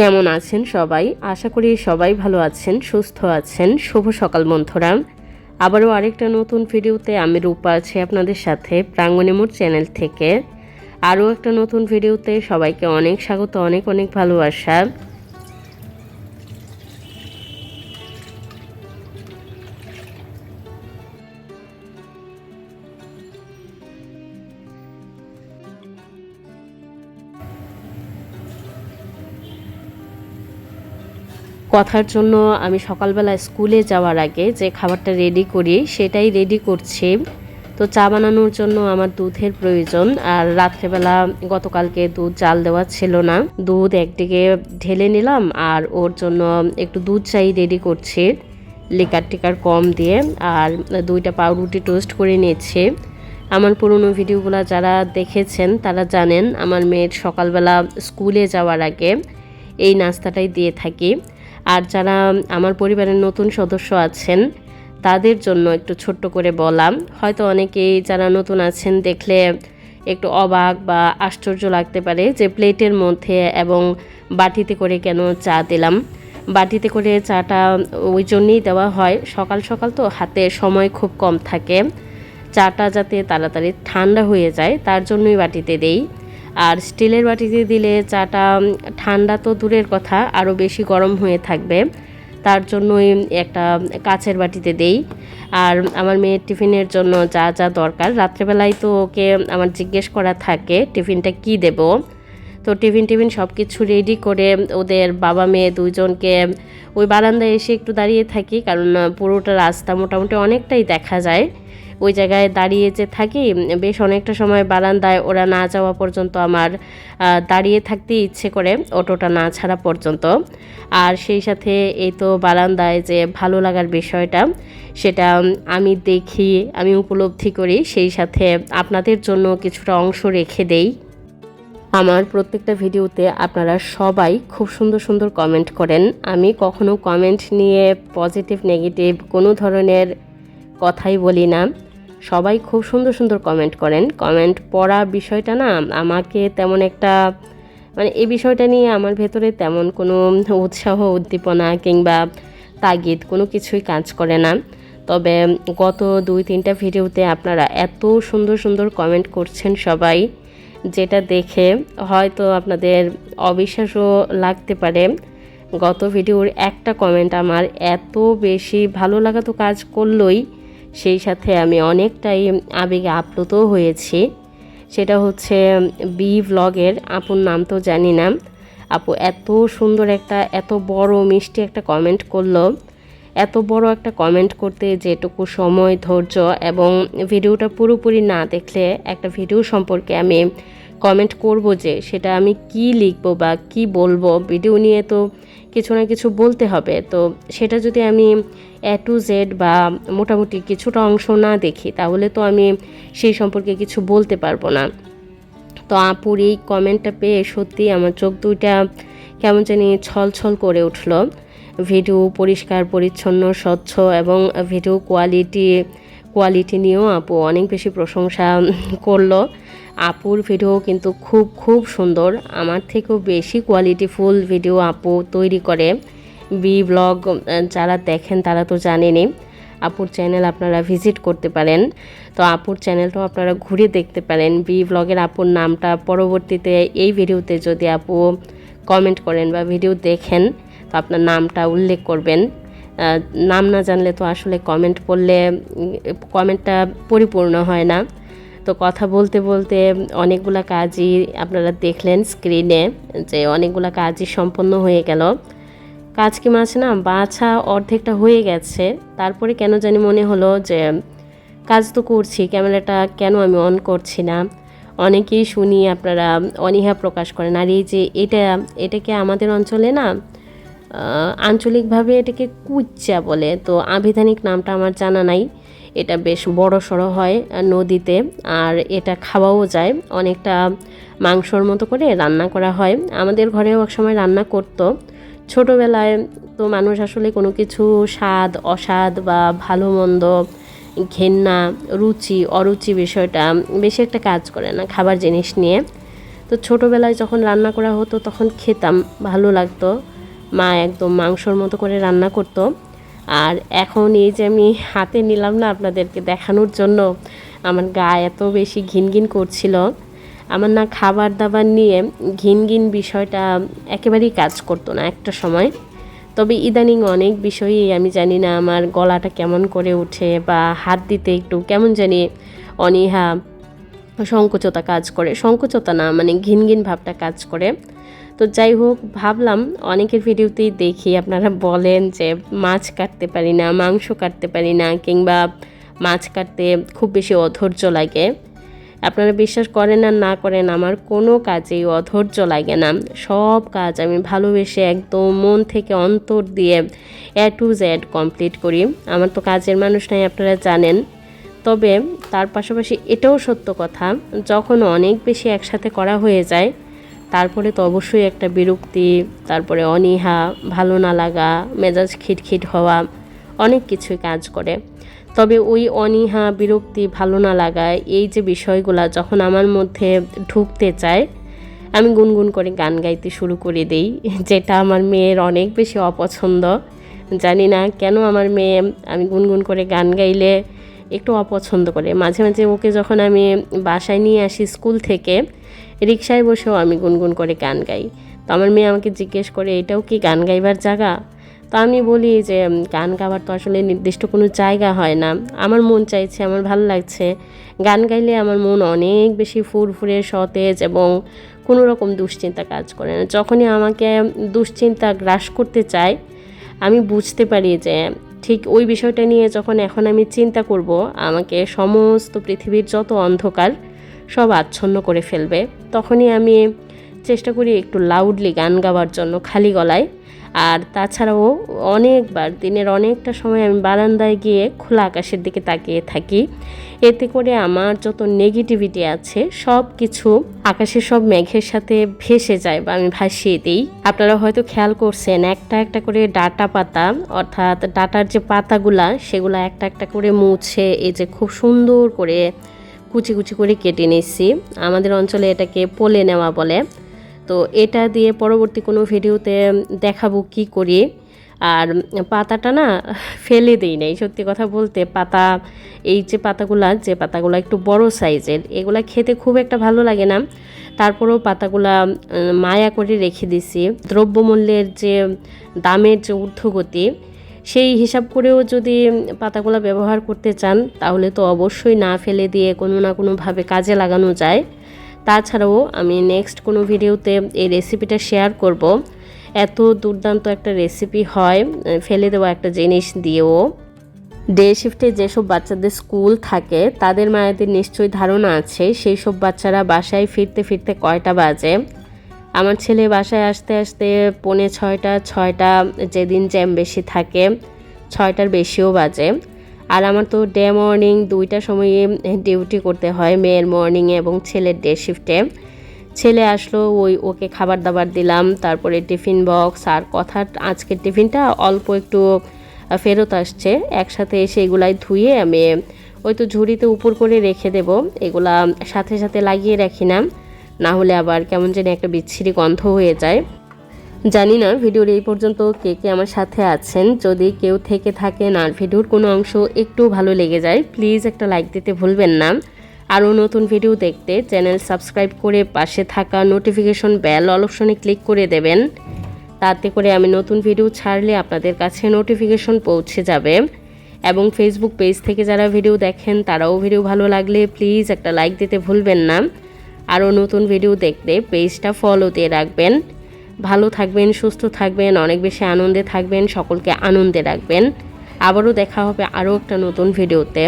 কেমন আছেন সবাই? আশা করি সবাই ভালো আছেন, সুস্থ আছেন। শুভ সকাল বন্ধুরা। আবারও আরেকটা নতুন ভিডিওতে আমি রূপা আছি আপনাদের সাথে প্রাঙ্গণিমোর চ্যানেল থেকে। আরও একটা নতুন ভিডিওতে সবাইকে অনেক স্বাগত, অনেক অনেক ভালোবাসা। কথার জন্য আমি সকালবেলা স্কুলে যাওয়ার আগে যে খাবারটা রেডি করি, সেটাই রেডি করছি। তো চা বানানোর জন্য আমার দুধের প্রয়োজন, আর রাত্রেবেলা গতকালকে দুধ জাল দেওয়া ছিল না। দুধ একদিকে ঢেলে নিলাম, আর ওর জন্য একটু দুধ চাই রেডি করছি, লিকার টিকার কম দিয়ে, আর দুইটা পাউরুটি টোস্ট করে নিয়েছি। আমার পুরনো ভিডিওগুলো যারা দেখেছেন, তারা জানেন আমার মেয়ের সকালবেলা স্কুলে যাওয়ার আগে এই নাস্তাটাই দিয়ে থাকি। আর যারা আমার পরিবারের নতুন সদস্য আছেন, তাদের জন্য একটু ছোট্ট করে বলাম হয়তো অনেকেই যারা নতুন আছেন, দেখলে একটু অবাক বা আশ্চর্য লাগতে পারে যে প্লেটের মধ্যে এবং বাটিতে করে কেন চা দিলাম। বাটিতে করে চাটা ওই জন্যই দেওয়া হয়। সকাল সকাল তো হাতে সময় খুব কম থাকে। চাটা যাতে তাড়াতাড়ি ঠান্ডা হয়ে যায়, তার জন্যই বাটিতে দেই। আর স্টিলের বাটিতে দিলে চাটা ঠান্ডা তো দূরের কথা, আরও বেশি গরম হয়ে থাকবে। তার জন্যই একটা কাছের বাটিতে দেই। আর আমার মেয়ের টিফিনের জন্য যা যা দরকার, রাত্রেবেলায় তো ওকে আমার জিজ্ঞেস করা থাকে, টিফিনটা কি দেব? তো টিফিন টিফিন সব কিছু রেডি করে ওদের বাবা মেয়ে দুইজনকে ওই বারান্দায় এসে একটু দাঁড়িয়ে থাকি, কারণ পুরোটা রাস্তা মোটামুটি অনেকটাই দেখা যায়। ওই জায়গায় দাঁড়িয়ে যে থাকি। বেশ অনেকটা সময় বারান্দায় ওরা না যাওয়া পর্যন্ত আমার দাঁড়িয়ে থাকতে ইচ্ছে করে অটোটা না ছাড়া পর্যন্ত। আর সেই সাথে এই তো বারান্দায় যে ভালো লাগার বিষয়টা, সেটা আমি দেখি, আমি উপলব্ধি করি, সেই সাথে আপনাদের জন্য কিছুটা অংশ রেখে দেই। আমার প্রত্যেকটা ভিডিওতে আপনারা সবাই খুব সুন্দর সুন্দর কমেন্ট করেন। আমি কখনো কমেন্ট নিয়ে পজিটিভ নেগেটিভ কোনো ধরনের কথাই বলি না। সবাই খুব সুন্দর সুন্দর কমেন্ট করেন। কমেন্ট পড়া বিষয়টা না আমাকে তেমন একটা মানে এই বিষয়টা নিয়ে আমার ভেতরে তেমন কোনো উৎসাহ, উদ্দীপনা কিংবা তাগিদ কোনো কিছুই কাজ করে না। তবে গত দুই, তিনটা ভিডিওতে আপনারা এত সুন্দর সুন্দর কমেন্ট করছেন সবাই, যেটা দেখে হয়তো আপনাদের অবিশ্বাসও লাগতে পারে। গত ভিডিওর একটা কমেন্ট আমার এত বেশি ভালো লাগা তো কাজ করলোই। সেই সাথে আমি অনেকটাই আবেগে আপ্লুতও হয়েছি। সেটা হচ্ছে বি ভ্লগের আপুর নাম তো জানি না। আপু এত সুন্দর একটা, এত বড় মিষ্টি একটা কমেন্ট করল। এত বড় একটা কমেন্ট করতে যেটুকু সময়, ধৈর্য এবং ভিডিওটা পুরোপুরি না দেখলে একটা ভিডিও সম্পর্কে আমি কমেন্ট করব যে সেটা আমি কি লিখব বা কি বলব। ভিডিও নিয়ে তো কিছু না কিছু বলতে হবে। তো সেটা যদি আমি এ টু জেড বা মোটামুটি কিছুটা অংশ না দেখি, তাহলে তো আমি সেই সম্পর্কে কিছু বলতে পারব না। তো আপুর এই কমেন্টটা পেয়ে সত্যি আমার চোখ দুইটা কেমন জানি ছল ছল করে উঠল। ভিডিও পরিষ্কার, পরিচ্ছন্ন, স্বচ্ছ এবং ভিডিও কোয়ালিটি কোয়ালিটি নিয়েও আপু অনেক বেশি প্রশংসা করল। আপুর ভিডিও কিন্তু খুব খুব সুন্দর। আমার থেকেও বেশি কোয়ালিটিফুল ভিডিও আপু তৈরি করে। বি ব্লগ যারা দেখেন তারা তো জানেনই। আপুর চ্যানেল আপনারা ভিজিট করতে পারেন। তো আপুর চ্যানেলটাও আপনারা ঘুরে দেখতে পারেন। বি ব্লগের আপুর নামটা পরবর্তীতে এই ভিডিওতে যদি আপু কমেন্ট করেন বা ভিডিও দেখেন, তো আপনার নামটা উল্লেখ করবেন। নাম না জানলে তো আসলে কমেন্ট করলে কমেন্টটা পরিপূর্ণ হয় না। তো কথা বলতে বলতে অনেকগুলো কাজই আপনারা দেখলেন স্ক্রিনে যে অনেকগুলো কাজই সম্পন্ন হয়ে গেল। কাজ কি মাছ না বাছা অর্ধেকটা হয়ে গেছে। তারপরে কেন জানি মনে হলো যে কাজ তো করছি, ক্যামেরাটা কেন আমি অন করছি না? অনেকেই শুনি আপনারা অনীহা প্রকাশ করেন, আর এই যে এটা এটাকে আমাদের অঞ্চলে না আঞ্চলিকভাবে এটাকে কুচ্চা বলে? তো আবিধানিক নামটা আমার জানা নাই। এটা বেশ বড় সড়ো হয় নদীতে আর এটা খাওয়াও যায়। অনেকটা মাংসর মতো করে রান্না করা হয়। আমাদের ঘরেও এক সময় রান্না করতো। ছোটোবেলায় তো মানুষ আসলে কোনো কিছু স্বাদ, অস্বাদ বা ভালো মন্দ ঘেন্না, রুচি, অরুচি বিষয়টা বেশি একটা কাজ করে না খাবার জিনিস নিয়ে। তো ছোটোবেলায় যখন রান্না করা হতো তখন খেতাম, ভালো লাগতো। মা একদম মাংসর মতো করে রান্না করতো। আর এখন এই যে আমি হাতে নিলাম না আপনাদেরকে দেখানোর জন্য, আমার গা এত বেশি ঘিন ঘিন করছিল। আমার না খাবার দাবার নিয়ে ঘিন ঘিন বিষয়টা একেবারেই কাজ করতো না একটা সময়। তবে ইদানিং অনেক বিষয়েই আমি জানি না আমার গলাটা কেমন করে ওঠে বা হাত দিতে একটু কেমন জানি অনীহা, সংকোচতা কাজ করে। সংকোচতা না মানে ঘিন ঘিন ভাবটা কাজ করে। তো যাই হোক, ভাবলাম অনেকের ভিডিওতেই দেখি, আপনারা বলেন যে মাছ কাটতে পারি না, মাংস কাটতে পারি না, কিংবা মাছ কাটতে খুব বেশি অধৈর্য লাগে। আপনারা বিশ্বাস করেন আর না করেন, আমার কোনো কাজেই অধৈর্য লাগে না। সব কাজ আমি ভালোবেসে একদম মন থেকে অন্তর দিয়ে এ টু জেড কমপ্লিট করি। আমার তো কাজের মানুষ নাই, আপনারা জানেন। তবে তার পাশাপাশি এটাও সত্য কথা, যখন অনেক বেশি একসাথে করা হয়ে যায় তারপরে তো অবশ্যই একটা বিরক্তি, তারপরে অনীহা, ভালো না লাগা, মেজাজ খিটখিট হওয়া, অনেক কিছুই কাজ করে। তবে ওই অনীহা, বিরক্তি, ভালো না লাগায় এই যে বিষয়গুলো যখন আমার মধ্যে ঢুকতে চায়, আমি গুনগুন করে গান গাইতে শুরু করে দেই, যেটা আমার মেয়ের অনেক বেশি অপছন্দ। জানি না কেন আমার মেয়ে, আমি গুনগুন করে গান গাইলে একটু অপছন্দ করে। মাঝে মাঝে ওকে যখন আমি বাসায় নিয়ে আসি স্কুল থেকে রিক্সায় বসেও আমি গুনগুন করে গান গাই। তো আমার মেয়ে আমাকে জিজ্ঞেস করে, এটাও কি গান গাইবার জায়গা? তো আমি বলি যে গান গাওয়ার তো আসলে নির্দিষ্ট কোনো জায়গা হয় না। আমার মন চাইছে, আমার ভালো লাগছে। গান গাইলে আমার মন অনেক বেশি ফুরফুরে, সতেজ এবং কোনো রকম দুশ্চিন্তা কাজ করে না। যখনই আমাকে দুশ্চিন্তা গ্রাস করতে চায়, আমি বুঝতে পারি যে ঠিক ওই বিষয়টা নিয়ে যখন এখন আমি চিন্তা করব, আমাকে সমস্ত পৃথিবীর যত অন্ধকার সব আচ্ছন্ন করে ফেলবে, তখনই আমি চেষ্টা করি একটু লাউডলি গান গাওয়ার জন্য, খালি গলায়। আর তাছাড়াও অনেকবার, দিনের অনেকটা সময় আমি বারান্দায় গিয়ে খোলা আকাশের দিকে তাকিয়ে থাকি। এতে করে আমার যত নেগেটিভিটি আছে সব কিছু আকাশের সব মেঘের সাথে ভেসে যায় বা আমি ভাসিয়ে দিই। আপনারা হয়তো খেয়াল করছেন, একটা একটা করে ডাটা পাতা, অর্থাৎ ডাটার যে পাতাগুলা, সেগুলো একটা একটা করে মুছে এই যে খুব সুন্দর করে কুচি কুচি করে কেটে নিচ্ছি আমাদের অঞ্চলে এটাকে পোলে নেওয়া বলে। তো এটা দিয়ে পরবর্তী কোনো ভিডিওতে দেখাবো কি করি। আর পাতাটা না ফেলে দিই নাই, সত্যি কথা বলতে পাতা, এই যে পাতাগুলা, যে পাতাগুলো একটু বড় সাইজের, এগুলা খেতে খুব একটা ভালো লাগে না। তারপরেও পাতাগুলা মায়া করে রেখে দিছি। দ্রব্যমূল্যের যে দামের যে ঊর্ধ্বগতি, সেই হিসাব করেও যদি পাতাগুলো ব্যবহার করতে চান, তাহলে তো অবশ্যই না ফেলে দিয়ে কোনো না কোনোভাবে কাজে লাগানো যায়। তাছাড়াও আমি নেক্সট কোনো ভিডিওতে এই রেসিপিটা শেয়ার করব। এত দুর্দান্ত একটা রেসিপি হয়, ফেলে দেওয়া একটা জিনিস দিয়েও। ডে শিফটে যেসব বাচ্চাদের স্কুল থাকে, তাদের মায়েদের নিশ্চয়ই ধারণা আছে, সেই সব বাচ্চারা বাসায় ফিরতে ফিরতে কয়টা বাজে? আমার ছেলে বাসায় আসতে আসতে পৌনে ছয়টা ছয়টা যেদিন জ্যাম বেশি থাকে, ছয়টার বেশিও বাজে। আমার তো ডে মর্নিং দুইটা সময়ে ডিউটি করতে হয় মেয়ের মর্নিংয়ে এবং ছেলের ডে শিফটে ছেলে আসলো, ওই ওকে খাবার দাবার দিলাম, তারপরে টিফিন বক্স আর কথা আজকের টিফিনটা অল্প একটু ফেরত আসছে। একসাথে এসে এগুলাই ধুয়ে আমি, ওই তো ঝুড়িতে উপর করে রেখে দেব। এগুলা সাথে সাথে লাগিয়ে রাখি না হলে আবার কেমন যেন একটা বিচ্ছিরি গন্ধ হয়ে যায়। জানি না ভিডিওর এই পর্যন্ত কে কে আমার সাথে আছেন। যদি কেউ থেকে থাকেন আর ভিডিওর কোনো অংশ একটু ভালো লেগে যায় প্লিজ একটা লাইক দিতে ভুলবেন না। আরও নতুন ভিডিও দেখতে চ্যানেল সাবস্ক্রাইব করে পাশে থাকা নোটিফিকেশন বেল অল অপশনে ক্লিক করে দেবেন। তাতে করে আমি নতুন ভিডিও ছাড়লে আপনাদের কাছে নোটিফিকেশন পৌঁছে যাবে। এবং ফেসবুক পেজ থেকে যারা ভিডিও দেখেন, তারাও ভিডিও ভালো লাগলে প্লিজ একটা লাইক দিতে ভুলবেন না। আরও নতুন ভিডিও দেখতে পেজটা ফলো দিয়ে রাখবেন। ভালো থাকবেন, সুস্থ থাকবেন, অনেক বেশি আনন্দে থাকবেন, সকলকে আনন্দে রাখবেন। আবারও দেখা হবে আরও একটা নতুন ভিডিওতে।